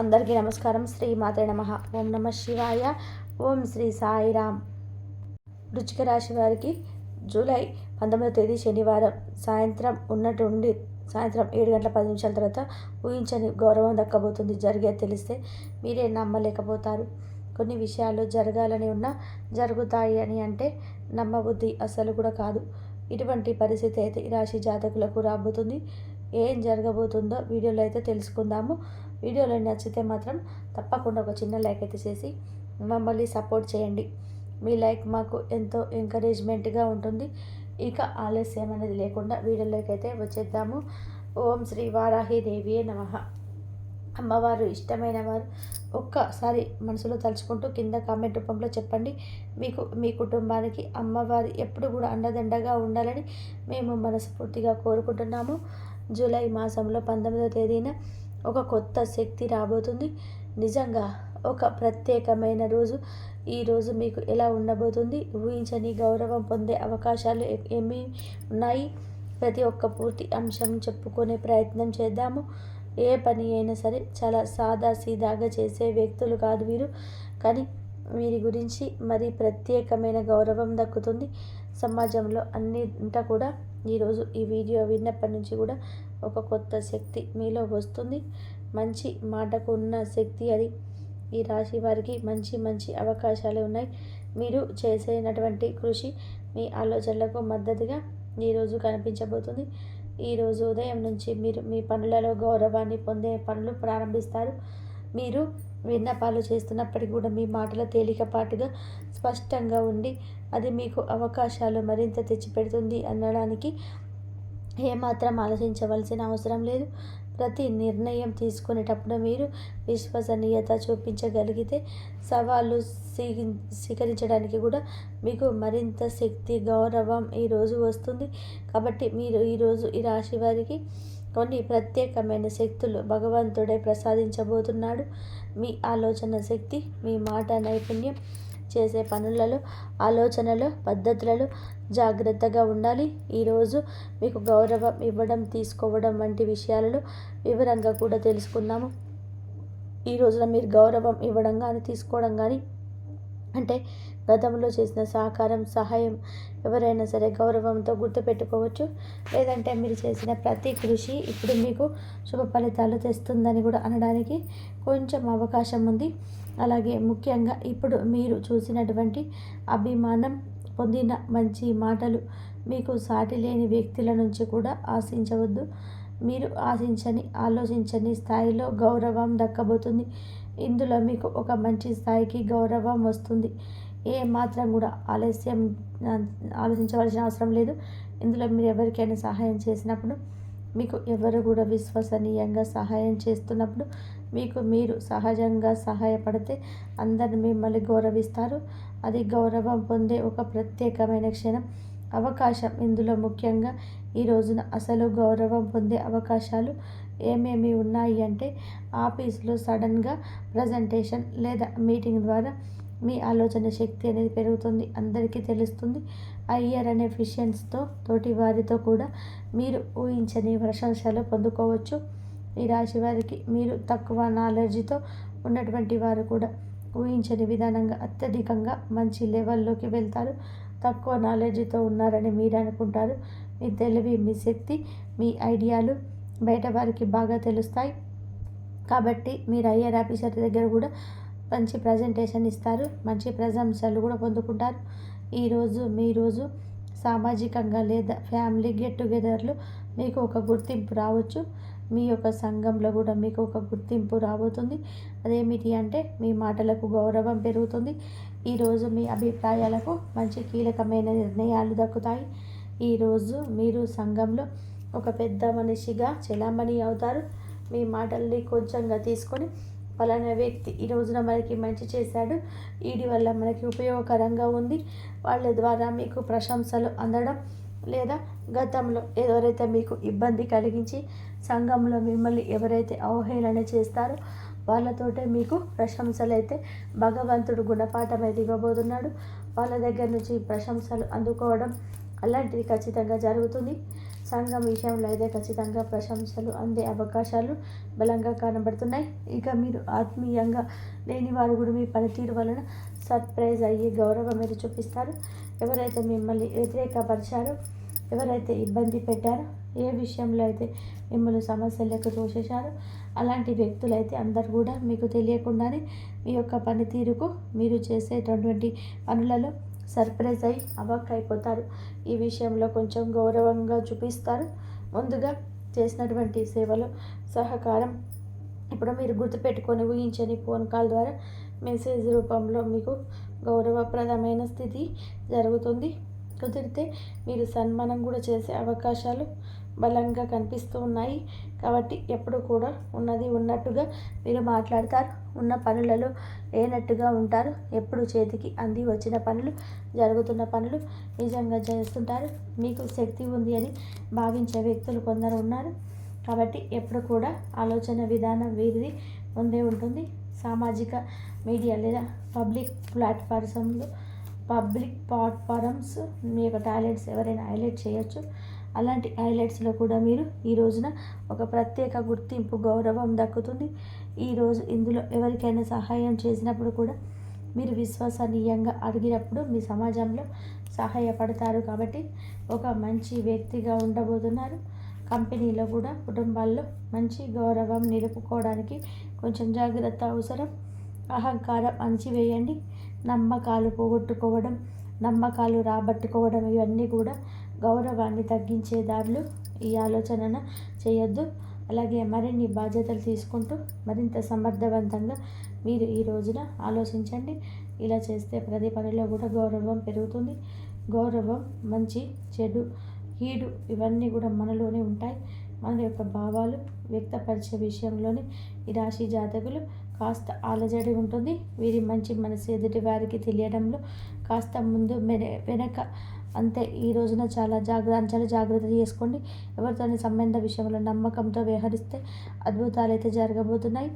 అందరికీ నమస్కారం. శ్రీ మాతే నమ. ఓం నమ శివాయ. ఓం శ్రీ సాయిరామ్ వృచ్చిక రాశి వారికి జూలై పంతొమ్మిదవ తేదీ శనివారం సాయంత్రం ఉన్నట్టుండి సాయంత్రం ఏడు గంటల పది నిమిషాల తర్వాత ఊహించని గౌరవం దక్కబోతుంది. జరిగేది తెలిస్తే మీరే నమ్మలేకపోతారు. కొన్ని విషయాలు జరగాలని ఉన్నా జరుగుతాయి అని అంటే నమ్మబుద్ధి అసలు కూడా కాదు. ఇటువంటి పరిస్థితి అయితే ఈ రాశి జాతకులకు రాబోతుంది. ఏం జరగబోతుందో వీడియోలో అయితే తెలుసుకుందాము. వీడియోలో నచ్చితే మాత్రం తప్పకుండా ఒక చిన్న లైక్ అయితే చేసి మమ్మల్ని సపోర్ట్ చేయండి. మీ లైక్ మాకు ఎంతో ఎంకరేజ్మెంట్గా ఉంటుంది. ఇక ఆలస్యం అనేది లేకుండా వీడియోలోకి అయితే వచ్చేద్దాము. ఓం శ్రీ వారాహి దేవియే నమ. అమ్మవారు ఇష్టమైన వారు ఒక్కసారి మనసులో తలుచుకుంటూ కింద కామెంట్ రూపంలో చెప్పండి. మీకు మీ కుటుంబానికి అమ్మవారి ఎప్పుడు కూడా అండదండగా ఉండాలని మేము మనస్ఫూర్తిగా కోరుకుంటున్నాము. జూలై మాసంలో పంతొమ్మిదవ తేదీన ఒక కొత్త శక్తి రాబోతుంది. నిజంగా ఒక ప్రత్యేకమైన రోజు. ఈ రోజు మీకు ఎలా ఉండబోతుంది? ఊహించని గౌరవం పొందే అవకాశాలు ఏమి ఉన్నాయి? ప్రతి ఒక్క పూర్తి అంశం చెప్పుకునే ప్రయత్నం చేద్దాము. ఏ పని అయినా సరే చాలా సాదా సీదాగా చేసే వ్యక్తులు కాదు వీరు. కానీ వీరి గురించి మరి ప్రత్యేకమైన గౌరవం దక్కుతుంది. సమాజంలో అన్నింట కూడా ఈరోజు ఈ వీడియో విన్నప్పటి నుంచి కూడా ఒక కొత్త శక్తి మీలో వస్తుంది. మంచి మాటకు ఉన్న శక్తి అది. ఈ రాశి వారికి మంచి మంచి అవకాశాలు ఉన్నాయి. మీరు చేసేటటువంటి కృషి మీ ఆలోచనలకు మద్దతుగా ఈరోజు కనిపించబోతుంది. ఈరోజు ఉదయం నుంచి మీరు మీ పనులలో గౌరవాన్ని పొందే పనులు ప్రారంభిస్తారు. మీరు విన్నపాలు చేస్తున్నప్పటికీ కూడా మీ మాటల తేలికపాటుగా స్పష్టంగా ఉండి అది మీకు అవకాశాలు మరింత తెచ్చిపెడుతుంది అనడానికి ఏమాత్రం ఆలోచించవలసిన అవసరం లేదు. ప్రతి నిర్ణయం తీసుకునేటప్పుడు మీరు విశ్వసనీయత చూపించగలిగితే సవాళ్ళు స్వీకరించడానికి కూడా మీకు మరింత శక్తి గౌరవం ఈరోజు వస్తుంది. కాబట్టి మీరు ఈరోజు ఈ రాశి వారికి కొన్ని ప్రత్యేకమైన శక్తులు భగవంతుడే ప్రసాదించబోతున్నాడు. మీ ఆలోచన శక్తి మీ మాట నైపుణ్యం చేసే పనులలో ఆలోచనలో పద్ధతులలో జాగ్రత్తగా ఉండాలి. ఈరోజు మీకు గౌరవం ఇవ్వడం తీసుకోవడం వంటి విషయాలలో వివరంగా కూడా తెలుసుకుందాము. ఈ రోజున మీరు గౌరవం ఇవ్వడం కానీ తీసుకోవడం కానీ అంటే గతంలో చేసిన సహకారం సహాయం ఎవరైనా సరే గౌరవంతో గుర్తుపెట్టుకోవచ్చు. లేదంటే మీరు చేసిన ప్రతి కృషి ఇప్పుడు మీకు శుభ ఫలితాలు తెస్తుందని కూడా అనడానికి కొంచెం అవకాశం ఉంది. అలాగే ముఖ్యంగా ఇప్పుడు మీరు చూసినటువంటి అభిమానం పొందిన మంచి మాటలు మీకు సాటి లేని వ్యక్తుల నుంచి కూడా ఆశించవద్దు. మీరు ఆశించని ఆలోచించని స్థాయిలో గౌరవం దక్కబోతుంది. ఇందులో మీకు ఒక మంచి స్థాయికి గౌరవం వస్తుంది. ఏ మాత్రం కూడా ఆలస్యం ఆలోచించవలసిన అవసరం లేదు. ఇందులో మీరు ఎవరికైనా సహాయం చేసినప్పుడు మీకు ఎవరు కూడా విశ్వసనీయంగా సహాయం చేస్తున్నప్పుడు మీకు మీరు సహజంగా సహాయపడితే అందరు మిమ్మల్ని గౌరవిస్తారు. అది గౌరవం పొందే ఒక ప్రత్యేకమైన క్షణం అవకాశం ఇందులో ముఖ్యంగా ఈ రోజున అసలు గౌరవం పొందే అవకాశాలు ఏమేమి ఉన్నాయి అంటే ఆఫీస్లో సడన్గా ప్రజెంటేషన్ లేదా మీటింగ్ ద్వారా మీ ఆలోచన శక్తి అనేది పెరుగుతుంది అందరికీ తెలుస్తుంది. అయ్యర్ అనే ఫిషియన్స్తో తోటి వారితో కూడా మీరు ఊహించని ప్రశంసలు పొందుకోవచ్చు. ఈ రాశి వారికి మీరు తక్కువ నాలెడ్జ్తో ఉన్నటువంటి వారు కూడా ఊహించని విధానంగా అత్యధికంగా మంచి లెవెల్లోకి వెళ్తారు. తక్కువ నాలెడ్జ్తో ఉన్నారని మీరు అనుకుంటారు. మీ తెలివి మీ శక్తి మీ ఐడియాలు బయట వారికి బాగా తెలుస్తాయి. కాబట్టి మీరు ఐఆర్ ఆఫీసర్ దగ్గర కూడా మంచి ప్రజెంటేషన్ ఇస్తారు మంచి ప్రశంసలు కూడా పొందుకుంటారు. ఈరోజు మీ రోజు సామాజికంగా లేదా ఫ్యామిలీ గెట్ టుగెదర్లు మీకు ఒక గుర్తింపు రావచ్చు. మీ యొక్క సంఘంలో కూడా మీకు ఒక గుర్తింపు రాబోతుంది. అదేమిటి అంటే మీ మాటలకు గౌరవం పెరుగుతుంది. ఈరోజు మీ అభిప్రాయాలకు మంచి కీలకమైన నిర్ణయాలు దక్కుతాయి. ఈరోజు మీరు సంఘంలో ఒక పెద్ద మనిషిగా చెలామణి అవుతారు. మీ మాటల్ని కొంచెంగా తీసుకొని పలానా వ్యక్తి ఈ రోజున మనకి మంచి చేశాడు. వీడి వల్ల మనకి ఉపయోగకరంగా ఉంది. వాళ్ళ ద్వారా మీకు ప్రశంసలు అందడం లేదా గతంలో ఎవరైతే మీకు ఇబ్బంది కలిగించి సంఘంలో మిమ్మల్ని ఎవరైతే అవహేళన చేస్తారో వాళ్ళతోటే మీకు ప్రశంసలు అయితే భగవంతుడు గుణపాఠం అయితే ఇవ్వబోతున్నాడు. వాళ్ళ దగ్గర నుంచి ప్రశంసలు అందుకోవడం అలాంటిది ఖచ్చితంగా జరుగుతుంది. సంఘం విషయంలో అయితే ఖచ్చితంగా ప్రశంసలు అందే అవకాశాలు బలంగా కనబడుతున్నాయి. ఇక మీరు ఆత్మీయంగా లేని వారు కూడా మీ పనితీరు వలన సర్ప్రైజ్ అయ్యే గౌరవం మీరు చూపిస్తారు. ఎవరైతే మిమ్మల్ని వ్యతిరేకపరిచారో ఎవరైతే ఇబ్బంది పెట్టారో ఏ విషయంలో అయితే మిమ్మల్ని సమస్యలకు తోసేశారో అలాంటి వ్యక్తులైతే అందరు కూడా మీకు తెలియకుండానే మీ యొక్క పనితీరుకు మీరు చేసేటటువంటి పనులలో సర్ప్రైజ్ అయి అవాక్ అయిపోతారు ఈ విషయంలో కొంచెం గౌరవంగా చూపిస్తారు. ముందుగా చేసినటువంటి సేవలు సహకారం. ఇప్పుడు మీరు గుర్తుపెట్టుకొని ఊహించని ఫోన్ కాల్ ద్వారా మెసేజ్ రూపంలో మీకు గౌరవప్రదమైన స్థితి జరుగుతుంది. కుదిరితే మీరు సన్మానం కూడా చేసే అవకాశాలు బలంగా కనిపిస్తూ ఉన్నాయి. కాబట్టి ఎప్పుడు కూడా ఉన్నది ఉన్నట్టుగా మీరు మాట్లాడతారు. ఉన్న పనులలో లేనట్టుగా ఉంటారు. ఎప్పుడు చేతికి అంది వచ్చిన పనులు జరుగుతున్న పనులు నిజంగా చేస్తుంటారు. మీకు శక్తి ఉంది అని భావించే వ్యక్తులు కొందరు ఉన్నారు. కాబట్టి ఎప్పుడు కూడా ఆలోచన విధానం వీరిది ముందే ఉంటుంది. సామాజిక మీడియా లేదా పబ్లిక్ ప్లాట్ఫామ్స్లో పబ్లిక్ ప్లాట్ఫారమ్స్ మీ యొక్క టాలెంట్స్ ఎవరైనా హైలైట్ చేయొచ్చు. అలాంటి హైలైట్స్లో కూడా మీరు ఈ రోజున ఒక ప్రత్యేక గుర్తింపు గౌరవం దక్కుతుంది. ఈరోజు ఇందులో ఎవరికైనా సహాయం చేసినప్పుడు కూడా మీరు విశ్వసనీయంగా అడిగినప్పుడు మీ సమాజంలో సహాయపడతారు కాబట్టి ఒక మంచి వ్యక్తిగా ఉండబోతున్నారు. కంపెనీలో కూడా కుటుంబాల్లో మంచి గౌరవం నిలుపుకోవడానికి కొంచెం జాగ్రత్త అవసరం. అహంకారం అణిచివేయండి. నమ్మకాలు పోగొట్టుకోవడం నమ్మకాలు రాబట్టుకోవడం ఇవన్నీ కూడా గౌరవాన్ని తగ్గించే దారులు ఈ ఆలోచనను చేయొద్దు. అలాగే మరిన్ని బాధ్యతలు తీసుకుంటూ మరింత సమర్థవంతంగా మీరు ఈ రోజున ఆలోచించండి. ఇలా చేస్తే ప్రతి పనిలో కూడా గౌరవం పెరుగుతుంది. గౌరవం మంచి చెడు హీడు ఇవన్నీ కూడా మనలోనే ఉంటాయి. మన యొక్క భావాలు వ్యక్తపరిచే విషయంలోనే ఈ రాశి జాతకులు కాస్త ఆలజడి ఉంటుంది. వీరి మంచి మనసు ఎదుటి వారికి తెలియడంలో కాస్త ముందు మెరే వెనక అంతే. ఈ రోజున చాలా జాగ్రత్త చాలా జాగ్రత్త చేసుకోండి ఎవరితోని సంబంధ విషయంలో నమ్మకంతో వ్యవహరిస్తే అద్భుతాలు అయితే జరగబోతున్నాయి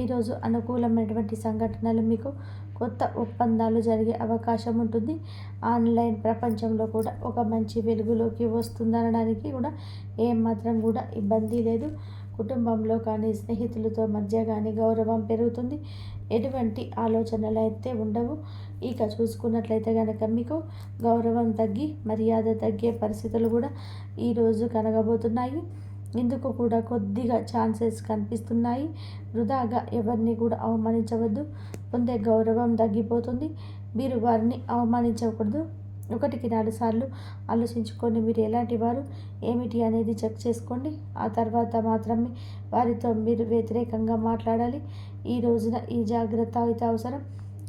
ఈరోజు అనుకూలమైనటువంటి సంఘటనలు మీకు కొత్త ఒప్పందాలు జరిగే అవకాశం ఉంటుంది. ఆన్లైన్ ప్రపంచంలో కూడా ఒక మంచి వెలుగులోకి వస్తుందనడానికి కూడా ఏమాత్రం కూడా ఇబ్బంది లేదు. కుటుంబంలో కానీ స్నేహితులతో మధ్య కానీ గౌరవం పెరుగుతుంది. ఎటువంటి ఆలోచనలు అయితే ఉండవు. ఇక చూసుకున్నట్లయితే కనుక మీకు గౌరవం తగ్గి మర్యాద తగ్గే పరిస్థితులు కూడా ఈరోజు కనగబోతున్నాయి. ఇందుకు కూడా కొద్దిగా ఛాన్సెస్ కనిపిస్తున్నాయి. వృధాగా ఎవరిని కూడా అవమానించవద్దు. పొందే గౌరవం తగ్గిపోతుంది. మీరు వారిని అవమానించకూడదు. ఒకటికి నాలుగు సార్లు ఆలోచించుకొని మీరు ఎలాంటి వారు? ఏమిటి అనేది చెక్ చేసుకోండి. ఆ తర్వాత మాత్రమే వారితో మీరు వ్యతిరేకంగా మాట్లాడాలి. ఈ రోజున ఈ జాగ్రత్త అయితే అవసరం.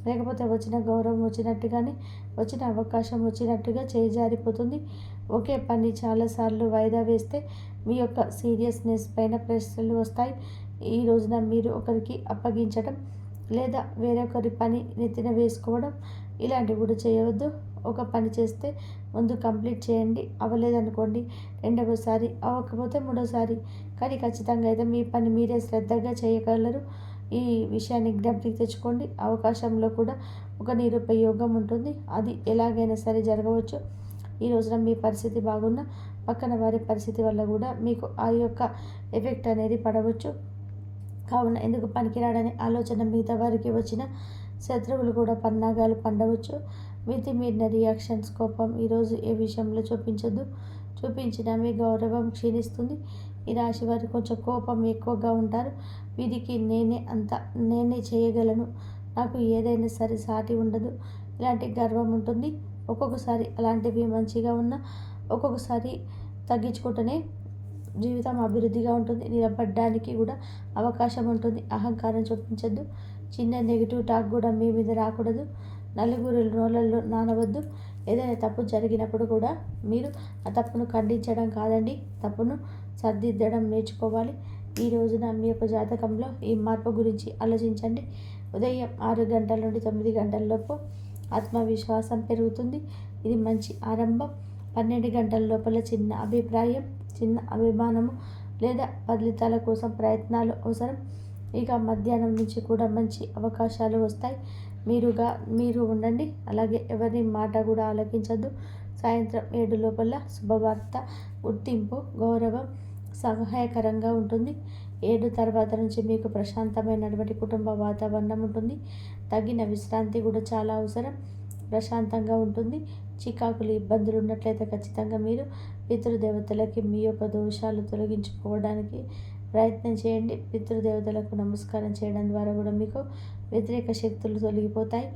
లేకపోతే వచ్చిన గౌరవం వచ్చినట్టుగానే వచ్చిన అవకాశం వచ్చినట్టుగా చేజారిపోతుంది ఒకే పని చాలాసార్లు వాయిదా వేస్తే మీ యొక్క సీరియస్నెస్ పైన ప్రశ్నలు వస్తాయి. ఈ రోజున మీరు ఒకరికి అప్పగించడం లేదా వేరొకరి పని నెత్తిన వేసుకోవడం ఇలాంటివి కూడా చేయవద్దు. ఒక పని చేస్తే ముందు కంప్లీట్ చేయండి. అవ్వలేదనుకోండి రెండవసారి అవ్వకపోతే మూడోసారి. కానీ ఖచ్చితంగా అయితే మీ పని మీరే శ్రద్ధగా చేయగలరు. ఈ విషయాన్ని జ్ఞప్తికి తెచ్చుకోండి. అవకాశంలో కూడా ఒక నిరుపయోగం ఉంటుంది. అది ఎలాగైనా సరే జరగవచ్చు. ఈ రోజున మీ పరిస్థితి బాగున్న పక్కన వారి పరిస్థితి వల్ల కూడా మీకు ఆ యొక్క ఎఫెక్ట్ అనేది పడవచ్చు. కావున ఎందుకు పనికిరాడనే ఆలోచన మిగతా వారికి వచ్చిన శత్రువులు కూడా పన్నాగాలు పండవచ్చు. మితి మీరిన రియాక్షన్స్ కోపం ఈరోజు ఏ విషయంలో చూపించద్దు చూపించిన మీ గౌరవం క్షీణిస్తుంది. ఈ రాశి వారు కొంచెం కోపం ఎక్కువగా ఉంటారు. వీరికి నేనే అంత నేనే చేయగలను. నాకు ఏదైనా సరే సాటి ఉండదు. ఇలాంటి గర్వం ఉంటుంది. ఒక్కొక్కసారి అలాంటివి మంచిగా ఉన్నా ఒక్కొక్కసారి తగ్గించుకుంటూనే జీవితం అభివృద్ధిగా ఉంటుంది. నిలబడడానికి కూడా అవకాశం ఉంటుంది. అహంకారం చూపించద్దు. చిన్న నెగిటివ్ టాక్ కూడా మీ మీద రాకూడదు. నలుగురు రోలల్లో నానవద్దు ఏదైనా తప్పు జరిగినప్పుడు కూడా మీరు ఆ తప్పును ఖండించడం కాదండి. తప్పును సర్దిద్దడం నేర్చుకోవాలి. ఈ రోజున మీ యొక్క జాతకంలో ఈ మార్పు గురించి ఆలోచించండి. ఉదయం ఆరు గంటల నుండి తొమ్మిది గంటలలోపు ఆత్మవిశ్వాసం పెరుగుతుంది. ఇది మంచి ఆరంభం. పన్నెండు గంటల లోపల చిన్న అభిప్రాయం చిన్న అభిమానము లేదా ఫలితాల కోసం ప్రయత్నాలు అవసరం. ఇక మధ్యాహ్నం నుంచి కూడా మంచి అవకాశాలు వస్తాయి. మీరుగా మీరు ఉండండి. అలాగే ఎవరి మాట కూడా ఆలకించద్దు. సాయంత్రం ఏడు లోపల శుభవార్త గుర్తింపు గౌరవం సహాయకరంగా ఉంటుంది. ఏడు తర్వాత నుంచి మీకు ప్రశాంతమైనటువంటి కుటుంబ వాతావరణం ఉంటుంది. తగిన విశ్రాంతి కూడా చాలా అవసరం. ప్రశాంతంగా ఉంటుంది. చికాకులు ఇబ్బందులు ఉన్నట్లయితే ఖచ్చితంగా మీరు పితృదేవతలకి మీ యొక్క దోషాలు తొలగించుకోవడానికి ప్రయత్నం చేయండి. పితృదేవతలకు నమస్కారం చేయడం ద్వారా కూడా మీకు వ్యతిరేక శక్తులు తొలగిపోతాయి.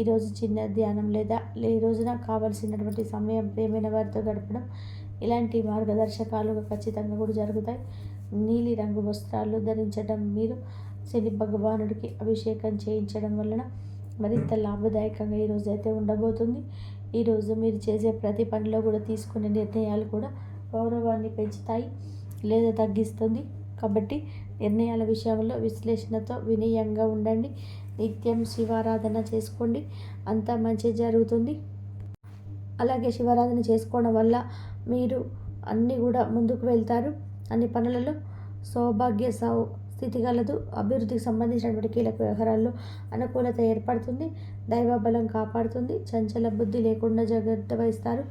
ఈరోజు చిన్న ధ్యానం లేదా ఈ రోజున కావలసినటువంటి సమయం ప్రేమైన వారితో గడపడం ఇలాంటి మార్గదర్శకాలు ఖచ్చితంగా కూడా జరుగుతాయి. నీలి రంగు వస్త్రాలు ధరించడం మీరు శని భగవానుడికి అభిషేకం చేయించడం వలన మరింత లాభదాయకంగా ఈరోజు అయితే ఉండబోతుంది. ఈరోజు మీరు చేసే ప్రతి పనిలో కూడా తీసుకునే నిర్ణయాలు కూడా గౌరవాన్ని పెంచుతాయి లేదా తగ్గిస్తుంది. కాబట్టి నిర్ణయాల విషయంలో విశ్లేషణతో వినయంగా ఉండండి. నిత్యం శివారాధన చేసుకోండి. అంతా మంచి జరుగుతుంది. అలాగే శివారాధన చేసుకోవడం వల్ల మీరు అన్నీ కూడా ముందుకు వెళ్తారు. అన్ని పనులలో సౌభాగ్య సౌ స్థితి కలదు అభివృద్ధికి సంబంధించినటువంటి కీలక వ్యవహారాల్లో అనుకూలత ఏర్పడుతుంది. దైవ బలం కాపాడుతుంది. చంచల బుద్ధి లేకుండా జాగ్రత్త వహిస్తారు.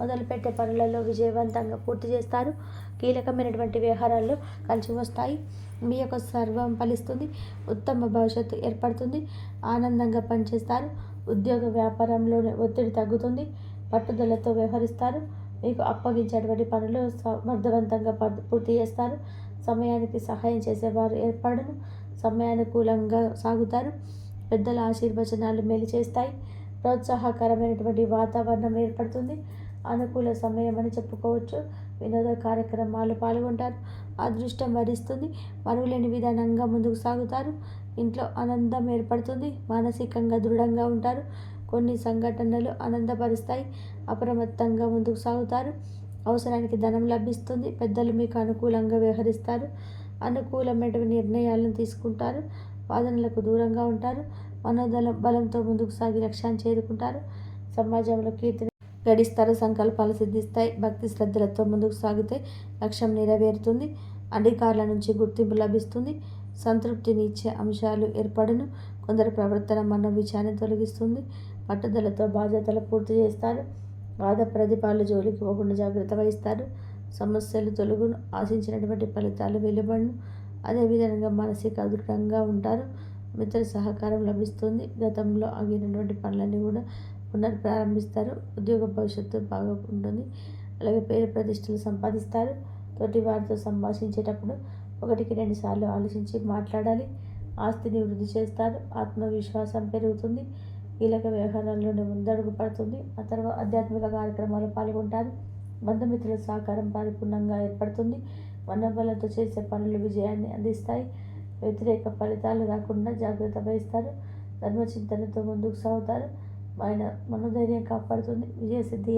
మొదలుపెట్టే పనులలో విజయవంతంగా పూర్తి చేస్తారు. కీలకమైనటువంటి వ్యవహారాల్లో కలిసి వస్తాయి. మీ యొక్క సర్వం ఫలిస్తుంది. ఉత్తమ భవిష్యత్తు ఏర్పడుతుంది. ఆనందంగా పనిచేస్తారు. ఉద్యోగ వ్యాపారంలోనే ఒత్తిడి తగ్గుతుంది. పట్టుదలతో వ్యవహరిస్తారు. మీకు అప్పగించేటువంటి పనులు సమర్థవంతంగా పూర్తి చేస్తారు. సమయానికి సహాయం చేసేవారు ఏర్పడను సమయానుకూలంగా సాగుతారు. పెద్దల ఆశీర్వచనాలు మేలు చేస్తాయి. ప్రోత్సాహకరమైనటువంటి వాతావరణం ఏర్పడుతుంది. అనుకూల సమయం అని చెప్పుకోవచ్చు. వినోద కార్యక్రమాలు పాల్గొంటారు. అదృష్టం వరిస్తుంది. మరువులేని విధానంగా ముందుకు సాగుతారు. ఇంట్లో ఆనందం ఏర్పడుతుంది. మానసికంగా దృఢంగా ఉంటారు. కొన్ని సంఘటనలు ఆనందపరుస్తాయి. అప్రమత్తంగా ముందుకు సాగుతారు. అవసరానికి ధనం లభిస్తుంది. పెద్దలు మీకు అనుకూలంగా వ్యవహరిస్తారు. అనుకూలమైనటువంటి నిర్ణయాలను తీసుకుంటారు. వాదనలకు దూరంగా ఉంటారు. మనోదళం బలంతో ముందుకు సాగి లక్ష్యాన్ని చేరుకుంటారు. సమాజంలో కీర్తిని గడిస్తారు సంకల్పాలు సిద్ధిస్తాయి భక్తి శ్రద్ధలతో ముందుకు సాగితే లక్ష్యం నెరవేరుతుంది అధికారుల నుంచి గుర్తింపు లభిస్తుంది సంతృప్తిని ఇచ్చే అంశాలు ఏర్పడను కొందరు ప్రవర్తన మన విచారణ తొలగిస్తుంది పట్టుదలతో బాధ్యతలు పూర్తి చేస్తారు వాద ప్రతిపాలు జోలికి పోకుండా జాగ్రత్త వహిస్తారు సమస్యలు తొలగును ఆశించినటువంటి ఫలితాలు వెలువడను అదేవిధంగా మానసిక అదృఢంగా ఉంటారు మిత్ర సహకారం లభిస్తుంది గతంలో ఆగినటువంటి పనులన్నీ కూడా పునర్ప్రారంభిస్తారు ఉద్యోగ భవిష్యత్తు బాగా ఉంటుంది. అలాగే పేరు ప్రతిష్టలు సంపాదిస్తారు. తోటి వారితో సంభాషించేటప్పుడు ఒకటికి రెండు సార్లు ఆలోచించి మాట్లాడాలి. ఆస్తిని వృద్ధి చేస్తారు. ఆత్మవిశ్వాసం పెరుగుతుంది. కీలక వ్యవహారాల్లోనే ముందడుగు పడుతుంది. ఆ తర్వాత ఆధ్యాత్మిక కార్యక్రమాలు పాల్గొంటారు. బంధుమిత్రుల సహకారం పరిపూర్ణంగా ఏర్పడుతుంది. వనబలతో చేసే పనులు విజయాన్ని అందిస్తాయి. వ్యతిరేక ఫలితాలు రాకుండా జాగ్రత్త వహిస్తారు. ధర్మచింతనతో ముందుకు సాగుతారు. ఆయన మనోధైర్యం కాపాడుతుంది. విజయసిద్ధి